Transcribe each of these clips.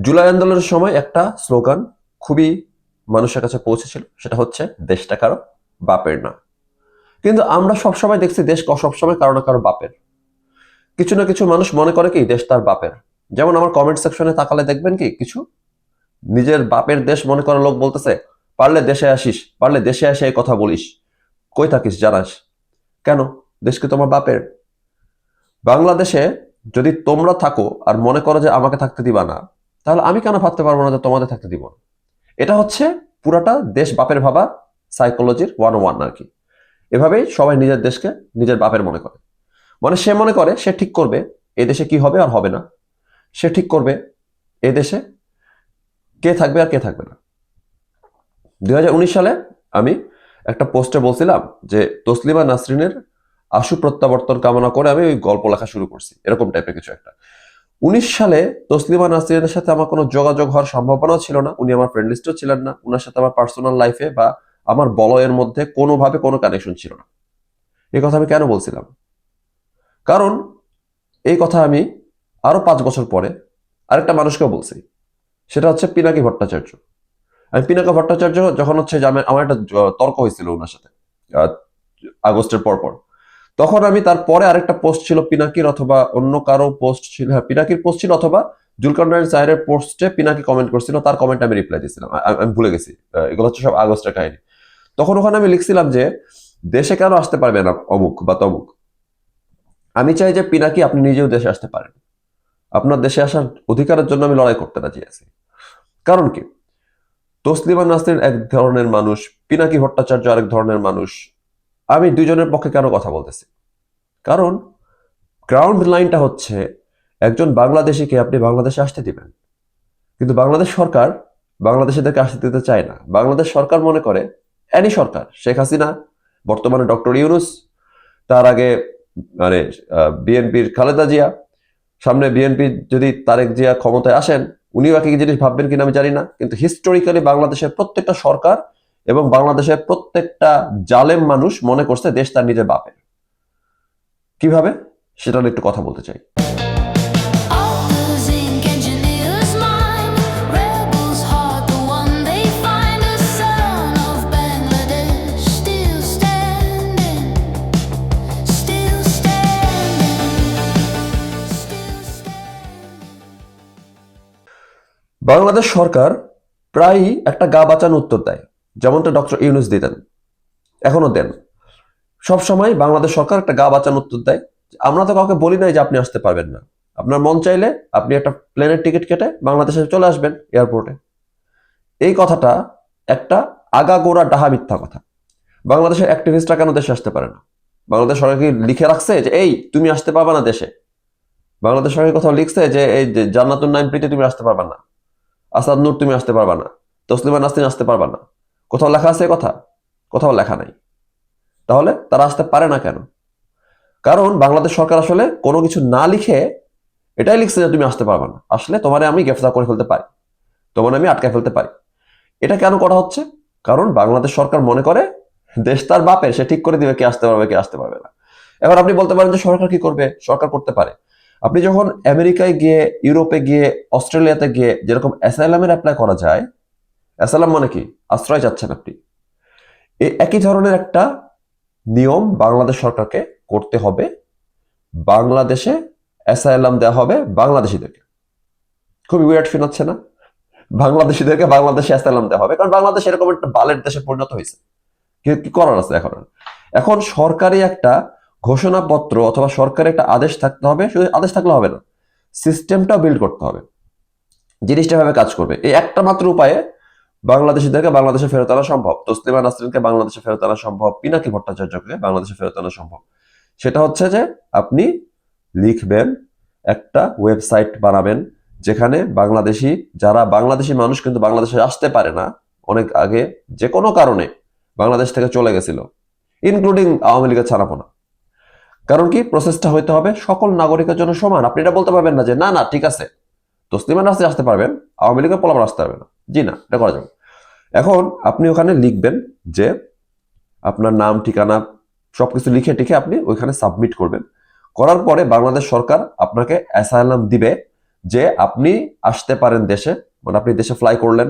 জুলাই আন্দোলনের সময় একটা স্লোগান খুবই মানুষের কাছে পৌঁছেছিল, সেটা হচ্ছে, দেশটা কারও বাপের না। কিন্তু আমরা সবসময় দেখছি দেশ সবসময় কারও না কারও বাপের। কিছু না কিছু মানুষ মনে করে কি, দেশ তার বাপের। যেমন আমার কমেন্ট সেকশনে তাকালে দেখবেন কি, কিছু নিজের বাপের দেশ মনে করা লোক বলতেছে, পারলে দেশে আসিস, পারলে দেশে এসে এই কথা বলিস। কই থাকিস, জানাস। কেন? দেশ কি তোমার বাপের? বাংলাদেশে যদি তোমরা থাকো আর মনে করো যে আমাকে থাকতে দিবা না তাহলে আমি কেন ভাবতে পারব না যে তোমাদের থাকতে দিব না? এটা হচ্ছে পুরাটা দেশ বাপের ভাবা সাইকোলজির ওয়ান ওয়ান আর কি। এভাবেই সবাই নিজের দেশকে নিজের বাপের মনে করে। মানে সে মনে করে, সে ঠিক করবে, এ দেশে কি হবে আর হবে না। সে ঠিক করবে, এ দেশে কে থাকবে আর কে থাকবে না। দু হাজার উনিশ সালে আমি একটা পোস্টে বলছিলাম যে তসলিমা নাসরিনের আশু প্রত্যাবর্তন কামনা করে আমি ওই গল্প লেখা শুরু করছি, এরকম টাইপের কিছু একটা। উনিশ সালে তসলিমা নাসরিনের সাথে আমার কোনো যোগাযোগ হওয়ার সম্ভাবনাও ছিল না। উনি আমার ফ্রেন্ড লিস্টও ছিলেন না। উনার সাথে আমার পার্সোনাল লাইফে বা আমার বলয়ের মধ্যে কোনোভাবে কোনো কানেকশন ছিল না। এই কথা আমি কেন বলছিলাম? কারণ এই কথা আমি আরও পাঁচ বছর পরে আরেকটা মানুষকেও বলছি। সেটা হচ্ছে পিনাকি ভট্টাচার্য। আমি পিনাকা ভট্টাচার্য যখন হচ্ছে আমার একটা তর্ক হয়েছিল ওনার সাথে আগস্টের পর পর। তখন আমি তারপরে আরেকটা পোস্ট ছিল পিনাকির অথবা অন্য কারও পোস্ট ছিল হ্যাঁ পিনাকির পোস্ট ছিল অথবা জুলকার নাইন সাহেবের পোস্টে পিনাকি কমেন্ট করছিল, তার কমেন্ট আমি রিপ্লাই দিয়েছিলাম। আমি ভুলে গেছি। এগুলো হচ্ছে সব আগস্টের কাহিনী। তখন ওখানে আমি লিখছিলাম যে, দেশে কেন আসতে পারবে না অমুক বা তমুক? আমি চাই যে পিনাকি আপনি নিজেও দেশে আসতে পারেন। আপনার দেশে আসার অধিকারের জন্য আমি লড়াই করতে রাজি আছি। কারণ কি? তসলিমা নাসরিন এক ধরনের মানুষ, পিনাকি ভট্টাচার্য আরেক ধরনের মানুষ আমি দুজনের পক্ষে কেন কথা বলতেছি? কারণ গ্রাউন্ড লাইনটা হচ্ছে একজন বাংলাদেশিকে আপনি বাংলাদেশে আসতে দিবেন। কিন্তু বাংলাদেশ সরকার বাংলাদেশিদেরকে আসতে দিতে চায় না। বাংলাদেশ সরকার মনে করে অ্যানি সরকার, শেখ হাসিনা, বর্তমানে ডক্টর ইউনুস, তার আগে মানে বিএনপির খালেদা জিয়া, সামনে বিএনপি যদি তারেক জিয়া ক্ষমতায় আসেন, উনিও একই জিনিস ভাববেন কিনা আমি জানি না, কিন্তু হিস্টোরিক্যালি বাংলাদেশের প্রত্যেকটা সরকার এবং বাংলাদেশের প্রত্যেকটা জালেম মানুষ মনে করছে দেশ তার নিজের বাপের। কীভাবে? সেটার একটু কথা বলতে চাই। বাংলাদেশ সরকার প্রায়ই একটা গা বাঁচানো উত্তর দেয়। যেমনটা ডক্টর ইউনুস দিতেন এখনও দেন। সব সময় বাংলাদেশ সরকার একটা গা বাঁচানো উত্তর দেয়। আমরা তো কাউকে বলি নাই যে আপনি আসতে পারবেন না। আপনার মন চাইলে আপনি একটা প্লেনের টিকিট কেটে বাংলাদেশে চলে আসবেন এয়ারপোর্টে। এই কথাটা একটা আগাগোড়া ডাহা মিথ্যা কথা। বাংলাদেশের অ্যাক্টিভিস্টরা কেন দেশে আসতে পারে না? বাংলাদেশ সরকার কি লিখে রাখছে যে, এই, তুমি আসতে পারবে না দেশে বাংলাদেশ সরকার কোথাও লিখছে যে, এই যে জান্নাতুন নাইম প্রীতি তুমি আসতে পারবে না। আসাদ নূর তুমি আসতে পারবা না। তসলিমা নাসরিন আসতে পারবা না। কোথাও লেখা আছে কথা? কোথাও লেখা নাই। তাহলে তারা আসতে পারে না কেন? কারণ বাংলাদেশ সরকার আসলে কোনো কিছু না লিখে এটাই লিখছে যে তুমি আসতে পারবে না। আসলে তোমারে আমি গ্রেফতার করে ফেলতে পারি। তোমার আমি আটকে ফেলতে পারি। এটা কেন করা হচ্ছে? কারণ বাংলাদেশ সরকার মনে করে দেশ তার বাপের, সে ঠিক করে দিবে কে আসতে পারবে, কে আসতে পারবে না। এবার আপনি বলতে পারেন যে সরকার কি করবে? সরকার করতে পারে। আপনি যখন আমেরিকায় গিয়ে, ইউরোপে গিয়ে, অস্ট্রেলিয়াতে গিয়ে যেরকম অ্যাসাইলামের অ্যাপ্লাই করা যায় অ্যাসাইলাম মানে কি? আশ্রয় চাচ্ছেন আপনি। এই একই ধরনের একটা নিয়ম বাংলাদেশ সরকারকে করতে হবে। বাংলাদেশে অ্যাসাইলাম দেওয়া হবে বাংলাদেশিদেরকে। খুবই উইয়ার্ড ফিল হচ্ছে না? বাংলাদেশিদেরকে বাংলাদেশে অ্যাসাইলাম দেওয়া হবে। কারণ বাংলাদেশ এরকম একটা বালের দেশে পরিণত হয়েছে। কি করার আছে এখন? এখন সরকারি একটা ঘোষণাপত্র অথবা সরকারি একটা আদেশ থাকতে হবে। শুধু আদেশ থাকলে হবে না সিস্টেমটা বিল্ড করতে হবে। জিনিসটা ভাবে কাজ করবে। এই একটা মাত্র উপায়ে বাংলাদেশিদেরকে বাংলাদেশে ফেরত আনা সম্ভব। তসলিমা নাসরিনকে বাংলাদেশে ফেরত আনা সম্ভব। পিনাকি ভট্টাচার্যকে বাংলাদেশে ফেরত আনা সম্ভব। সেটা হচ্ছে যে, আপনি লিখবেন, একটা ওয়েবসাইট বানাবেন, যেখানে বাংলাদেশি, যারা বাংলাদেশি মানুষ কিন্তু বাংলাদেশে আসতে পারে না, অনেক আগে যে কোনো কারণে বাংলাদেশ থেকে চলে গেছিল ইনক্লুডিং আওয়ামী লীগের ছাড়াপোনা কারণ কি? প্রসেসটা হইতে হবে সকল নাগরিকের জন্য সমান। আপনি এটা বলতে পারবেন না যে, না না, ঠিক আছে। তসলিমা নাসরিন আসতে পারবেন, আওয়ামী লীগের পোলাপার আসতে পারবে না। জি না, এটা করা যাবে এখন আপনি ওখানে লিখবেন যে আপনার নাম, ঠিকানা, সবকিছু লিখে টিখে আপনি ওইখানে সাবমিট করবেন। করার পরে বাংলাদেশ সরকার আপনাকে অ্যাসাইলাম দিবে যে আপনি আসতে পারেন দেশে। মানে আপনি দেশে ফ্লাই করলেন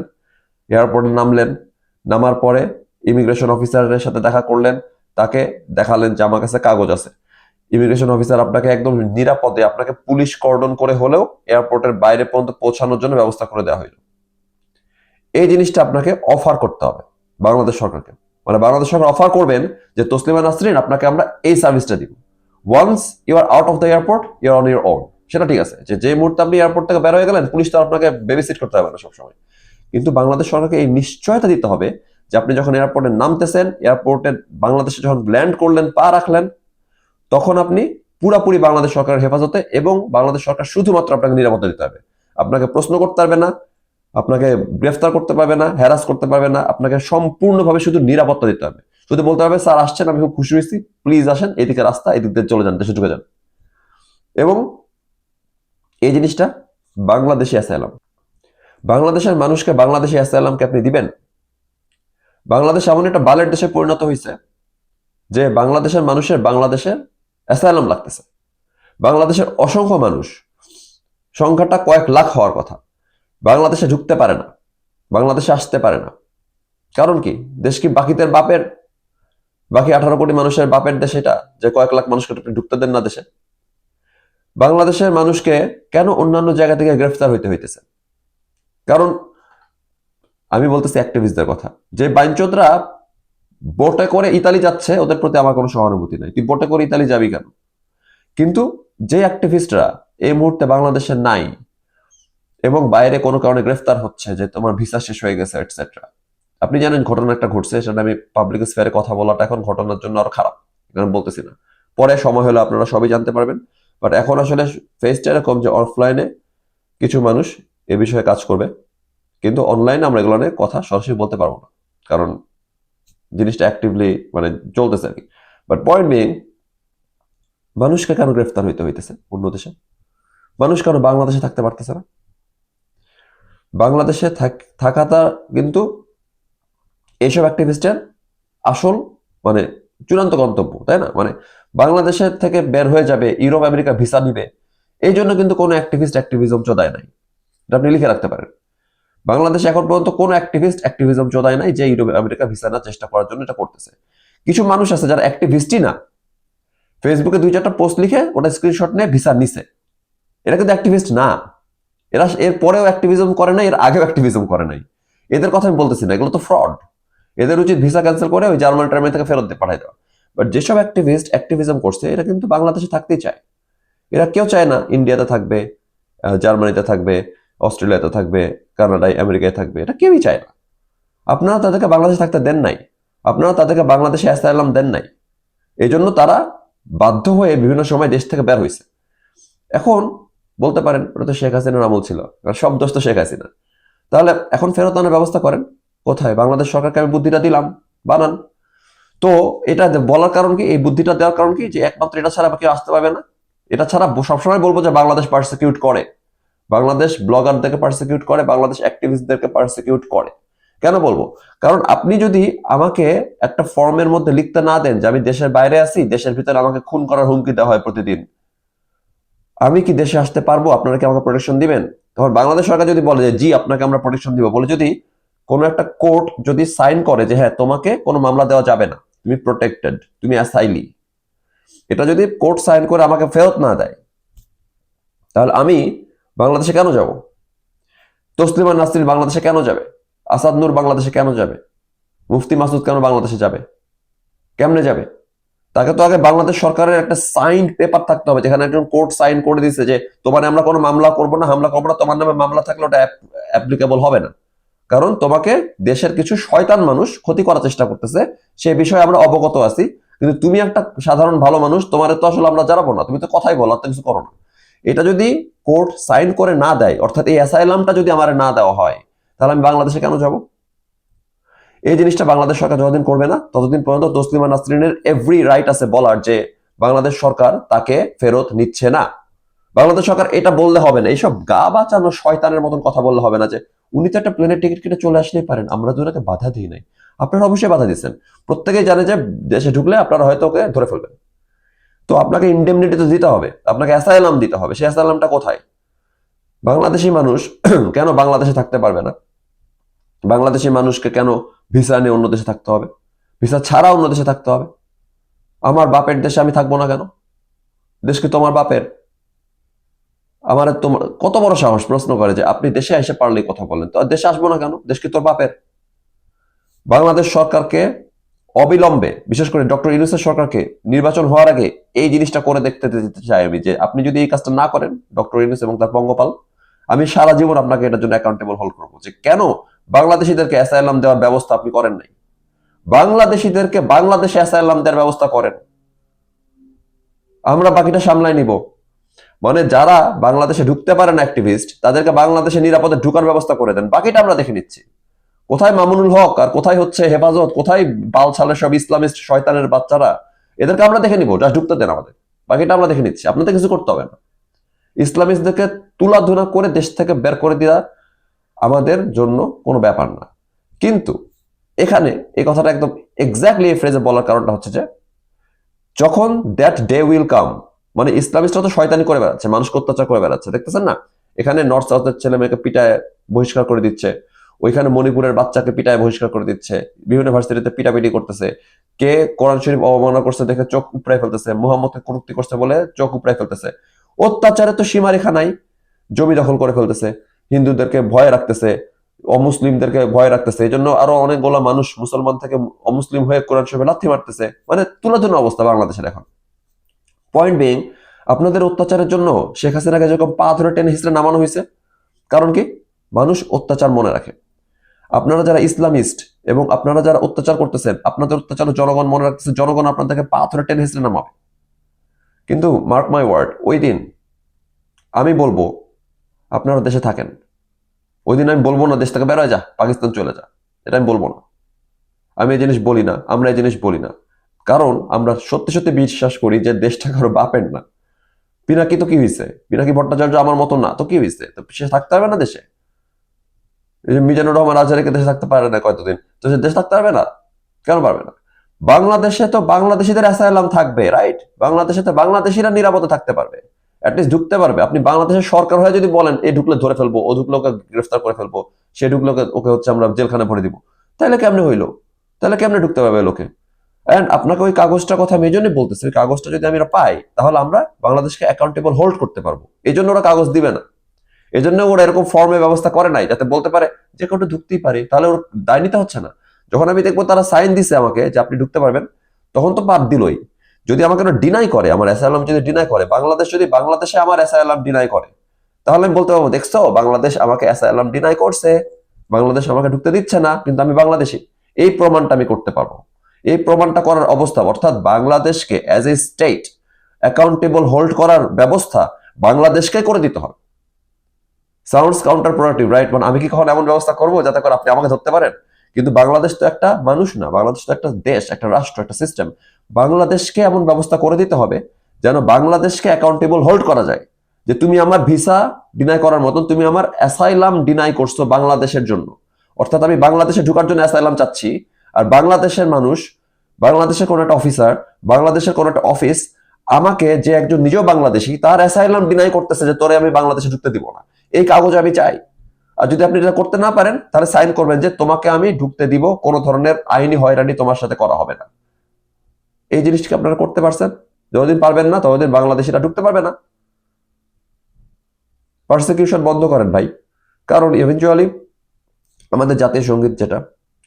এয়ারপোর্টে নামলেন, নামার পরে ইমিগ্রেশন অফিসারের সাথে দেখা করলেন, তাকে দেখালেন যে আমার কাছে কাগজ আছে। ইমিগ্রেশন অফিসার আপনাকে একদম নিরাপদে, আপনাকে পুলিশ কর্ডন করে হলেও এয়ারপোর্টের বাইরে পর্যন্ত পৌঁছানোর জন্য ব্যবস্থা করে দেওয়া হইল। এই জিনিসটা আপনাকে অফার করতে হবে বাংলাদেশ সরকারকে। মানে বাংলাদেশ সরকার অফার করবেন যে, তসলিমা নাসরিন, আপনাকে আমরা এই সার্ভিসটা দিব। Once you are out of the airport you are on your own সেটা ঠিক আছে যে যে মুহূর্তে আপনি এয়ারপোর্ট থেকে বের হয়ে গেলেন, পুলিশ তো আপনাকে বেবিসিট করতে হবে না সবসময়। কিন্তু বাংলাদেশ সরকারকে এই নিশ্চয়তা দিতে হবে যে, আপনি যখন এয়ারপোর্টে নামতেছেন এয়ারপোর্টে বাংলাদেশে যখন ল্যান্ড করলেন, পা রাখলেন, তখন আপনি পুরাপুরি বাংলাদেশ সরকারের হেফাজতে এবং বাংলাদেশ সরকার শুধুমাত্র আপনাকে নিরাপত্তা দিতে হবে। আপনাকে প্রশ্ন করতে পারবে না আপনাকে গ্রেফতার করতে পারবে না হ্যারাস করতে পারবে না, আপনাকে সম্পূর্ণভাবে শুধু নিরাপত্তা দিতে হবে। শুধু বলতে হবে, স্যার আসছেন, আমি খুব খুশি হয়েছি প্লিজ আসেন, এদিকে রাস্তা, এদিক দিয়ে চলে যান, দেশে ঢুকে যান। এবং এই জিনিসটা বাংলাদেশে অ্যাসাইলাম বাংলাদেশের মানুষকে বাংলাদেশে অ্যাসাইলামকে আপনি দিবেন? বাংলাদেশ এমন একটা বালের দেশে পরিণত হয়েছে যে বাংলাদেশের মানুষের বাংলাদেশে অ্যাসাইলাম লাগতেছে। বাংলাদেশের অসংখ্য মানুষ, সংখ্যাটা কয়েক লাখ হওয়ার কথা। বাংলাদেশে ঢুকতে পারে না। বাংলাদেশে আসতে পারে না। কারণ কি? দেশ কি বাকিদের বাপের? বাকি আঠারো কোটি মানুষের বাপের দেশ এটা যে কয়েক লাখ মানুষকে ঢুকতে দেন না দেশে? বাংলাদেশের মানুষকে কেন অন্যান্য জায়গা থেকে গ্রেফতার হইতে হইতেছে? কারণ আমি বলতেছি অ্যাক্টিভিস্টদের কথা। যে বাইনচোদরা বোটে করে ইতালি যাচ্ছে, ওদের প্রতি আমার কোনো সহানুভূতি নাই। তুই বোটে করে ইতালি যাবি কেন? কিন্তু যে অ্যাক্টিভিস্টরা এই মুহূর্তে বাংলাদেশে নাই এবং বাইরে কোনো কারণে গ্রেফতার হচ্ছে যে তোমার ভিসা শেষ হয়ে গেছে এটসেট্রা আপনি জানেন ঘটনা একটা ঘটছে, সেটা আমি পাবলিক স্ফেয়ারে কথা বলাটা এখন ঘটনার জন্য আরও খারাপ, এখানে বলতেছি না। পরে সময় হলে আপনারা সবই জানতে পারবেন বাট এখন আসলে ফেসটা এরকম যে অফলাইনে কিছু মানুষ এ বিষয়ে কাজ করবে, কিন্তু অনলাইনে আমরা এগুলো নিয়ে কথা সরাসরি বলতে পারব না, কারণ জিনিসটা অ্যাক্টিভলি মানে চলতেছে আর কি বাট পয়েন্ট বিং মানুষকে কেন গ্রেফতার হইতে হইতেছে অন্য দেশে? মানুষ কেন বাংলাদেশে থাকতে পারতেছে না? বাংলাদেশে থাকাটা কিন্তু এইসব অ্যাক্টিভিস্টের আসল মানে চূড়ান্ত গন্তব্য, তাই না? মানে বাংলাদেশের থেকে বের হয়ে যাবে, ইউরোপ, আমেরিকা ভিসা নিবে, এই জন্য কিন্তু কোনো অ্যাক্টিভিস্ট অ্যাক্টিভিজম চোদায় নাই। এটা আপনি লিখে রাখতে পারেন। বাংলাদেশে এখন পর্যন্ত কোনো অ্যাক্টিভিস্ট অ্যাক্টিভিজম চোদায় নাই যে ইউরোপ, আমেরিকা ভিসা নেওয়ার চেষ্টা করার জন্য এটা করতেছে। কিছু মানুষ আছে যারা অ্যাক্টিভিস্টই না। ফেসবুকে দুই চারটা পোস্ট লিখে ওটা স্ক্রিনশট নিয়ে ভিসা নিছে। এটা কিন্তু অ্যাক্টিভিস্ট না। এরা এর পরেও অ্যাক্টিভিজম করে নাই, এর আগেও অ্যাক্টিভিজম করে নাই। এদের কথা আমি বলতেছি না, এগুলো তো ফ্রড এদের উচিত ভিসা ক্যান্সেল করে ওই জার্মান টার্মিনাল থেকে ফেরত দিয়ে পাঠাই দেওয়া। বাট যেসব অ্যাক্টিভিস্ট অ্যাক্টিভিজম করছে, এরা কিন্তু বাংলাদেশে থাকতেই চায়। এরা কেউ চায় না ইন্ডিয়াতে থাকবে জার্মানিতে থাকবে, অস্ট্রেলিয়াতে থাকবে, কানাডায়, আমেরিকায় থাকবে। এটা কেউই চায় না। আপনারা তাদেরকে বাংলাদেশে থাকতে দেন নাই। আপনারা তাদেরকে বাংলাদেশে অ্যাসাইলাম দেন নাই। এই জন্য তারা বাধ্য হয়ে বিভিন্ন সময় দেশ থেকে বের হয়েছে এখন বলতে পারেন, ওটা তো শেখ হাসিনার আমল ছিল সব দোষ তো শেখ হাসিনা তাহলে এখন ফেরত আনার ব্যবস্থা করেন, কোথায়? বাংলাদেশ সরকারকে আমি বুদ্ধিটা দিলাম, বানান। তো এটা বলার কারণ কি? এই বুদ্ধিটা দেওয়ার কারণ কি? যে একমাত্র এটা ছাড়া কেউ আসতে পারবে না। এটা ছাড়া সবসময় বলব যে বাংলাদেশ পার্সিকিউট করে। বাংলাদেশ ব্লগারদেরকে পার্সিকিউট করে, বাংলাদেশ অ্যাক্টিভিস্টদেরকে পার্সিকিউট করে। কেন বলব? কারণ আপনি যদি আমাকে একটা ফর্মের মধ্যে লিখতে না দেন যে আমি দেশের বাইরে আছি, দেশের ভিতরে আমাকে খুন করার হুমকি দেওয়া হয় প্রতিদিন আমি কি দেশে আসতে পারব? আপনারা কি আমাকে প্রোটেকশন দিবেন? তখন বাংলাদেশ সরকার যদি বলে যে, জি, আপনাকে আমরা প্রোটেকশন দিব। বলে যদি কোনো একটা কোর্ট যদি সাইন করে যে হ্যাঁ তোমাকে কোনো মামলা দেওয়া যাবে না। তুমি প্রোটেক্টেড তুমি অ্যাসাইলি এটা যদি কোর্ট সাইন করে আমাকে ফেরত না দেয়, তাহলে আমি বাংলাদেশে কেন যাব? তসলিমা নাসরিন বাংলাদেশে কেন যাবে? আসাদ নূর বাংলাদেশে কেন যাবে? মুফতি মাসুদ কেন বাংলাদেশে যাবে? কেমনে যাবে? তাকে তো আগে বাংলাদেশ সরকারের একটা সাইন পেপার থাকতে হবে, যেখানে একজন কোর্ট সাইন করে দিচ্ছে যে, তোমার আমরা কোনো মামলা করব না, হামলা করব না, তোমার নামে মামলা থাকলে ওটা অ্যাপ্লিকেবল হবে না। কারণ তোমাকে দেশের কিছু শয়তান মানুষ ক্ষতি করার চেষ্টা করতেছে, সে বিষয়ে আমরা অবগত আছি। কিন্তু তুমি একটা সাধারণ ভালো মানুষ, তোমার তো আসলে আমরা জানাব না, তুমি তো কথাই বলো কিছু করো না। এটা যদি কোর্ট সাইন করে না দেয়, অর্থাৎ এই অ্যাসাইলামটা যদি আমার না দেওয়া হয়, তাহলে আমি বাংলাদেশে কেন যাব? এই জিনিসটা বাংলাদেশ সরকার যতদিন করবে না, ততদিন পর্যন্ত তসলিমা নাসরিনের এভরি রাইট আছে বলার যে বাংলাদেশ সরকার তাকে ফেরত নিচ্ছে না। বাংলাদেশ সরকার এটা বললে হবে না। এইসব গা বাঁচানো শয়তানের মতন কথা বললে হবে না যে, উনি তো একটা প্লেনের টিকিট কেটে চলে আসলেই পারেন, আমরা তো বাধা দিই নাই। আপনারা অবশ্যই বাধা দিচ্ছেন প্রত্যেকেই জানে যে, দেশে ঢুকলে আপনারা হয়তো ওকে ধরে ফেলবেন। তো আপনাকে ইন্ডেমনিটি তো দিতে হবে, আপনাকে অ্যাসাইলাম দিতে হবে, সেই অ্যাসাইলামটা কোথায়? বাংলাদেশি মানুষ কেন বাংলাদেশে থাকতে পারবে না? বাংলাদেশি মানুষকে কেন ভিসা নিয়ে অন্য দেশে থাকতে হবে। ভিসা ছাড়া অন্য দেশে থাকতে হবে। আমার বাপের দেশে আমি থাকব না কেন? দেশ কি তোমার বাপের? আমার তোমার কত বড় সাহস? প্রশ্ন করে যে আপনি দেশে এসে পারলেই কথা বলেন। তো দেশে আসব না কেন? দেশ কি তোর বাপের? বাংলাদেশ সরকারকে অবিলম্বে, বিশেষ করে ডক্টর ইউনুসের সরকারকে নির্বাচন হওয়ার আগে এই জিনিসটা করে দেখতে দিতে চাই আমি যে আপনি যদি এই কাজটা না করেন, ডক্টর ইউনুস এবং তার পঙ্গপাল, আমি সারা জীবন আপনাকে এটার জন্য অ্যাকাউন্টেবল হল করব যে কেন বাংলাদেশিদেরকে অ্যাসাইলাম দেওয়ার ব্যবস্থা আপনি করেন নাই। বাংলাদেশিদেরকে বাংলাদেশে অ্যাসাইলাম দেওয়ার ব্যবস্থা করেন। আমরা বাকিটা সামলাই নিব। মানে যারা বাংলাদেশে ঢুকতে পারেন অ্যাক্টিভিস্ট তাদেরকে বাংলাদেশে নিরাপদে ঢুকার ব্যবস্থা করে দেন। বাকিটা আমরা দেখে নিচ্ছি। কোথায় মামুনুল হক আর কোথায় হচ্ছে হেফাজত, কোথায় বাল বালছালের সব ইসলামিস্ট শয়তানের বাচ্চারা, এদেরকে আমরা দেখে নিব যা ঢুকতে দেন আমাদের। বাকিটা আমরা দেখে নিচ্ছি। আপনাদের কিছু করতে হবে না। ইসলামিস্টদেরকে তুলাধুনা করে দেশ থেকে বের করে দেওয়া আমাদের জন্য কোনো ব্যাপার না। কিন্তু এখানে এই কথাটা একদম এক্স্যাক্টলি এই ফ্রেজে বলার কারণটা হচ্ছে যে, যখন দ্যাট ডে উইল কাম মানে ইসলামিস্টরা তো শয়তানি করে বেড়াচ্ছে, মানুষকে অত্যাচার করে বেড়াচ্ছে, দেখতেছেন না? এখানে নর্থ সাউথের ছেলে মেয়েকে পিটায় বহিষ্কার করে দিচ্ছে, ওইখানে মণিপুরের বাচ্চাকে পিটায় বহিষ্কার করে দিচ্ছে, বিভিন্ন ভার্সিটিতে পিটাপিটি করতেছে, কে কোরআন শরীফ অবমাননা করছে দেখে চোখ উপড়াই ফেলতেছে, মোহাম্মদকে কটুক্তি করছে বলে চোখ উপড়াই ফেলতেছে। অত্যাচারে তো সীমারেখা নাই, জমি দখল করে ফেলতেছে হিন্দুদেরকে ভয় রাখতেছে, অমুসলিমদেরকে ভয় রাখতেছে এই জন্য আরও অনেকগুলো মানুষ মুসলমান থেকে অমুসলিম হয়ে কোরআন শরীফে লাথি মারতেছে। মানে তুলাধুন অবস্থা বাংলাদেশের এখন। পয়েন্ট বিং আপনাদের অত্যাচারের জন্য শেখ হাসিনাকে যখন পা ধরে টেনে হিসেবে নামানো হয়েছে, কারণ কি? মানুষ অত্যাচার মনে রাখে। আপনারা যারা ইসলামিস্ট এবং আপনারা যারা অত্যাচার করতেছেন, আপনাদের অত্যাচার জনগণ মনে রাখতেছে, জনগণ আপনাদেরকে পা ধরে টেনে হিসেবে নামাবে। কিন্তু মার্ক মাই ওয়ার্ড ওই দিন আমি বলব আপনারা দেশে থাকেন। ওই দিন আমি বলব না, দেশ থেকে বেরোয় যা, পাকিস্তান চলে যা। এটা আমি বলব না। আমি এই জিনিস বলি না, আমরা এই জিনিস বলি না। কারণ আমরা সত্যি সত্যি বিশ্বাস করি যে দেশটা কারও বাপের না। পিনাকি তো কি হয়েছে পিনাকি ভট্টাচার্য আমার মতো না, তো কি হয়েছে তো সে থাকতে হবে না দেশে? মিজানুর রহমান আজহারিকে দেশে থাকতে পারে না কতদিন? তো সে দেশে থাকতে পারবে না? কেন পারবে না? বাংলাদেশে তো বাংলাদেশিদের অ্যাসাইলাম থাকবে রাইট বাংলাদেশে তো বাংলাদেশিরা নিরাপদে থাকতে পারবে। অ্যাটলিস্ট ঢুকতে পারবে। আপনি বাংলাদেশের সরকার হয়ে যদি বলেন, এ ঢুকলে ধরে ফেলব, ও ঢুকলে ওকে গ্রেফতার করে ফেলব, সে ঢুকলে ওকে- হচ্ছে আমরা জেলখানে ভরে দিব। তাহলে কেমনে হইল? তাহলে কেমনে ঢুকতে পারবে লোকে? এন্ড আপনাকে ওই কাগজটার কথা আমি এই জন্যই বলতেছি কাগজটা যদি আমরা পাই, তাহলে আমরা বাংলাদেশকে অ্যাকাউন্টেবল হোল্ড করতে পারব। এই জন্য ওরা কাগজ দিবে না। এই জন্য ওরা এরকম ফর্মে ব্যবস্থা করে নাই, যাতে বলতে পারে, যে কেউ ঢুকতেই পারে, তাহলে ওর দায় নিতে হচ্ছে না। যখন আমি দেখব তারা সাইন দিছে আমাকে যে আপনি ঢুকতে পারবেন, তখন তো বাদ দিলই। যদি আমাকে ডিনাই করে, আমার অ্যাসাইলাম যদি ডিনাই করে, বাংলাদেশ যদি বাংলাদেশে আমার অ্যাসাইলাম ডিনাই করে, তাহলে আমি বলতে পারব, দেখছ, বাংলাদেশ আমাকে অ্যাসাইলাম ডিনাই করছে, বাংলাদেশ আমাকে ঢুকতে দিচ্ছে না, কিন্তু আমি বাংলাদেশি। এই প্রমাণটা আমি করতে পারব। এই প্রমাণটা করার অবস্থা, অর্থাৎ বাংলাদেশকে as a state accountable hold করার ব্যবস্থা বাংলাদেশকে করে দিতে হবে। সাউন্ডস কাউন্টার প্রোডাক্টিভ রাইট মানে আমি কি কখন এমন ব্যবস্থা করব যাতে করে আপনি আমাকে ধরতে পারেন? কিন্তু বাংলাদেশ তো একটা মানুষ না, বাংলাদেশ তো একটা দেশ, একটা রাষ্ট্র, একটা সিস্টেম বাংলাদেশকে এমন ব্যবস্থা করে দিতে হবে যেন বাংলাদেশকে অ্যাকাউন্টেবল হোল্ড করা যায়। যে তুমি আমার ভিসা ডিনাই করার মতন, তুমি আমার অ্যাসাইলাম ডিনাই করছ বাংলাদেশের জন্য। অর্থাৎ আমি বাংলাদেশে ঢুকার জন্য অ্যাসাইলাম চাচ্ছি। আর বাংলাদেশের মানুষ, বাংলাদেশের কোনো একটা অফিসার বাংলাদেশের কোনো একটা অফিস আমাকে যে একজন নিজেও বাংলাদেশি, তার অ্যাসাইলাম ডিনাই করতেছে যে তোরে আমি বাংলাদেশে ঢুকতে দিব না। এই কাগজ আমি চাই। আর যদি আপনি এটা করতে না পারেন, তাহলে সাইন করবেন যে তোমাকে আমি ঢুকতে দিব, কোনো ধরনের আইনি হয়রানি তোমার সাথে করা হবে না। এই জিনিসটি আপনারা করতে পারছেন। যতদিন পারবেন না, ততদিন বাংলাদেশিরা ঢুকতে পারবে না। পারসিকিউশন বন্ধ করেন ভাই। কারণ ইভেনচুয়ালি আমাদের জাতীয় সংগীত যেটা,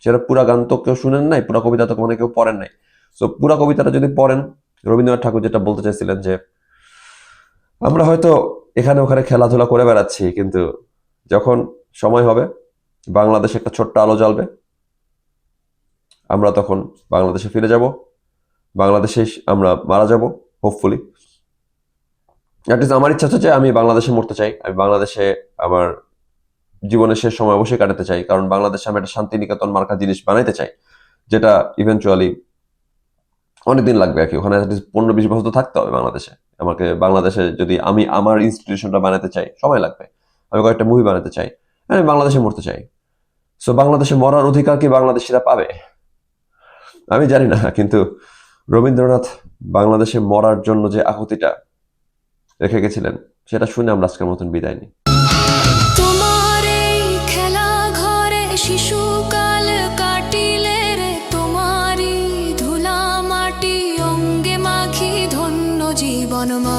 সেটা পুরা গান তো কেউ শুনেন নাই, পুরা কবিতা তো মানে কেউ পড়েন নাই। তো পুরা কবিতাটা যদি পড়েন, রবীন্দ্রনাথ ঠাকুর যেটা বলতে চাইছিলেন যে, আমরা হয়তো এখানে ওখানে খেলাধুলা করে বেড়াচ্ছি, কিন্তু যখন সময় হবে। বাংলাদেশে একটা ছোট্ট আলো জ্বলবে। আমরা তখন বাংলাদেশে ফিরে যাব। বাংলাদেশে আমরা মারা যাব হোপফুলি অ্যাটলিস্ট আমার ইচ্ছা হচ্ছে যে আমি বাংলাদেশে মরতে চাই। আমি বাংলাদেশে আমার জীবনের শেষ সময় অবশ্যই কাটাতে চাই। কারণ বাংলাদেশে আমি একটা শান্তিনিকেতন মার্কা জিনিস বানাইতে চাই, যেটা ইভেনচুয়ালি অনেকদিন লাগবে আর কি। ওখানে পনেরো বিশ বছর তো থাকতে হবে বাংলাদেশে। আমাকে বাংলাদেশে যদি আমি আমার ইনস্টিটিউশনটা বানাতে চাই, সময় লাগবে। আমি কয়েকটা মুভি বানাতে চাই। আমি বাংলাদেশে মরতে চাই। সো বাংলাদেশে মরার অধিকার কি বাংলাদেশিরা পাবে? আমি জানি না, কিন্তু রবীন্দ্রনাথ বাংলাদেশে মরার জন্য যে আহুতিটা রেখে গেছিলেন, সেটা শুনে আমরা আজকের মতন বিদায় নিই। শিশুকাল জীবন মা।